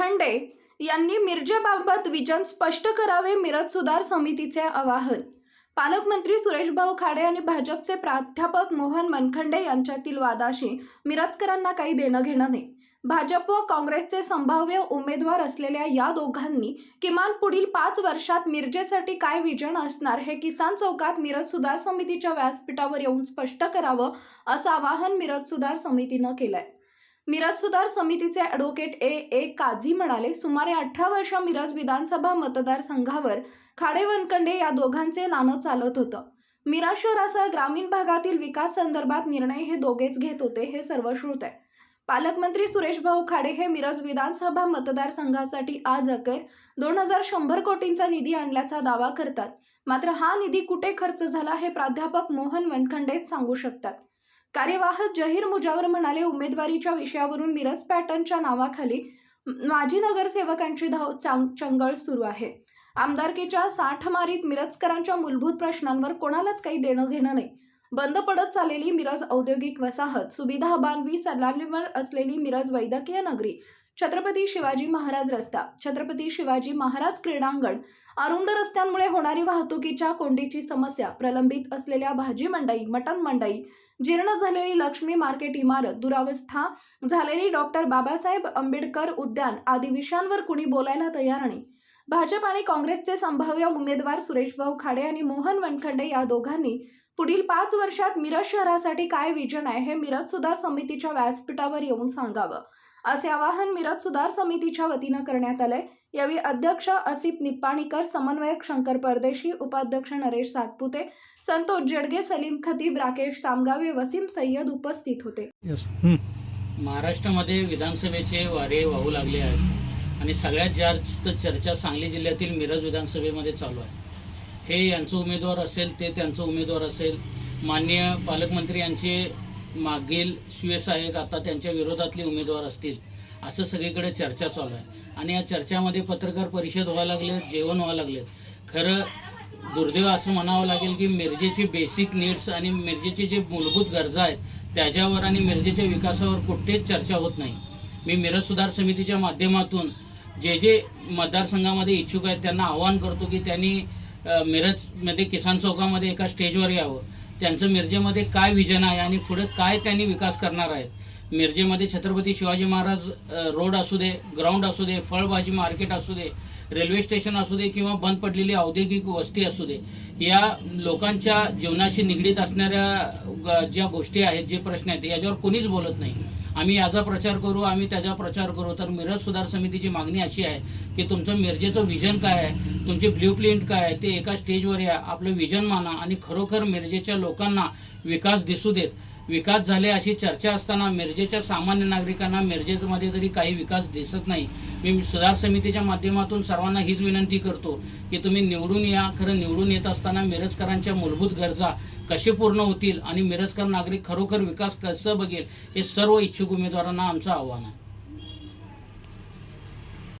लोखंडे यांनी मिरजेबाबत विजन स्पष्ट करावे मिरज सुधार समितीचे आवाहन. पालकमंत्री सुरेशभाऊ खाडे आणि भाजपचे प्राध्यापक मोहन मनखंडे यांच्यातील वादाशी मिरजकरांना काही देणं घेणं नाही. भाजप व काँग्रेसचे संभाव्य उमेदवार असलेल्या या दोघांनी किमान पुढील पाच वर्षात मिरजेसाठी काय विजन असणार हे किसान चौकात मिरज सुधार समितीच्या व्यासपीठावर येऊन स्पष्ट करावं असं आवाहन मिरज सुधार समितीनं केलंय. मिरज सुधार समितीचे ॲडव्होकेट ए. ए. काझी म्हणाले सुमारे अठरा वर्ष मिरज विधानसभा मतदारसंघावर खाडे वनकंडे या दोघांचे नाणं चालत होतं. मिराज शहरासह ग्रामीण भागातील विकास संदर्भात निर्णय हे दोघेच घेत होते हे सर्वश्रुत आहे. पालकमंत्री सुरेशभाऊ खाडे हे मिरज विधानसभा मतदारसंघासाठी आज अखेर दोन हजार शंभर कोटींचा निधी आणल्याचा दावा करतात. मात्र हा निधी कुठे खर्च झाला हे प्राध्यापक मोहन वनखंडेच सांगू शकतात. कार्यवाह जहीर मुजावर म्हणाले उमेदवारीच्या विषयावरून मिरज पॅटर्नच्या नावाखाली माजी नगरसेवकांची धाव चांग चंगळ सुरू आहे. आमदारकीच्या साठ मारीत मिरजकरांच्या मूलभूत प्रश्नांवर कोणालाच काही देणं घेणं नाही. बंद पडत चाललेली मिरज औद्योगिक वसाहत सुविधा बांधवी सल्लालीवर असलेली मिरज वैद्यकीय नगरी छत्रपती शिवाजी महाराज रस्ता छत्रपती शिवाजी महाराज क्रीडांगण अरुंद रस्त्यांमुळे होणारी वाहतुकीच्या कोंडीची समस्या प्रलंबित असलेल्या भाजी मंडई मटण मंडई जीर्ण झालेली लक्ष्मी मार्केट इमारत दुरावस्था झालेली डॉक्टर बाबासाहेब आंबेडकर उद्यान आदी विषयांवर कुणी बोलायला तयार नाही. भाजप आणि काँग्रेसचे संभाव्य उमेदवार सुरेशभाऊ खाडे आणि मोहन वनखंडे या दोघांनी पुढील पाच वर्षात मिरज शहरासाठी काय विजन आहे हे मिरज सुधार समितीच्या व्यासपीठावर येऊन सांगावं. असे आवाहन मिरज सुधार समितीच्या वतीनं करण्यात आलंय. यावेळी अध्यक्ष असित निप्पाणीकर समन्वयक शंकर परदेशी उपाध्यक्ष नरेश सातपुते संतोष जेडगे सलीम खतीब राकेश तामगावे वसीम सय्यद उपस्थित होते. यस महाराष्ट्रामध्ये विधानसभेचे वारे वाहू लागले आहेत आणि सगळ्यात जास्त चर्चा सांगली जिल्ह्यातील मिरज विधानसभेमध्ये चालू आहे. हे यांचं उमेदवार असेल ते त्यांचं उमेदवार असेल माननीय पालकमंत्री यांचे मागील शिवसहाय्यक आता त्यांच्या विरोधातले उमेदवार असतील असं सगळीकडे चर्चा चालू आहे. आणि या चर्चामध्ये पत्रकार परिषद व्हायला लागलेत जेवण व्हायला लागलेत. खरं दुर्दैव असं म्हणावं लागेल की मिरजेची बेसिक नीड्स आणि मिरजेची जे मूलभूत गरजा आहेत त्याच्यावर आणि मिरजेच्या विकासावर कुठेच चर्चा होत नाही. मी मिरज सुधार समितीच्या माध्यमातून जे जे मतदारसंघामध्ये इच्छुक आहेत त्यांना आवाहन करतो की त्यांनी मिरजमध्ये किसान चौकामध्ये एका स्टेजवर यावं. त्यांचं मिरजेमध्ये काय विजन आहे आणि पुढे काय त्यांनी विकास करणार आहेत? मिरजेमध्ये छत्रपती शिवाजी महाराज रोड असू दे ग्राउंड असू दे फळभाजी मार्केट असू दे रेल्वे स्टेशन असू दे किंवा बंद पडलेली औद्योगिक वस्ती असू दे या लोकांच्या जीवनाशी निगडीत असणाऱ्या ज्या गोष्टी आहेत जे प्रश्न आहेत याच्यावर कोणीच बोलत नाही. आम्ही याचा प्रचार करू आम्ही त्याचा प्रचार करू. तर मिरज सुधार समितीची मागणी अशी आहे की तुमचं मिरजेचं विजन काय आहे तुमची ब्ल्यू प्रिंट काय आहे ते एका स्टेजवर या. आपलं विजन माना आणि खरोखर मिरजेच्या लोकांना विकास दिसू देत. विकास झाले अशी चर्चा असताना मिरजेच्या सामान्य नागरिकांना मिरजेमध्ये तरी काही विकास दिसत नाही. मी सुधार समितीच्या माध्यमातून सर्वांना हीच विनंती करतो की तुम्ही निवडून या. खरं निवडून येत असताना मिरजकरांच्या मूलभूत गरजा कसे पूर्ण होतील आणि मिरजकर नागरिक खरोखर विकास कसं बघेल हे सर्व इच्छुक उमेदवारांना आमचं आव्हान आहे.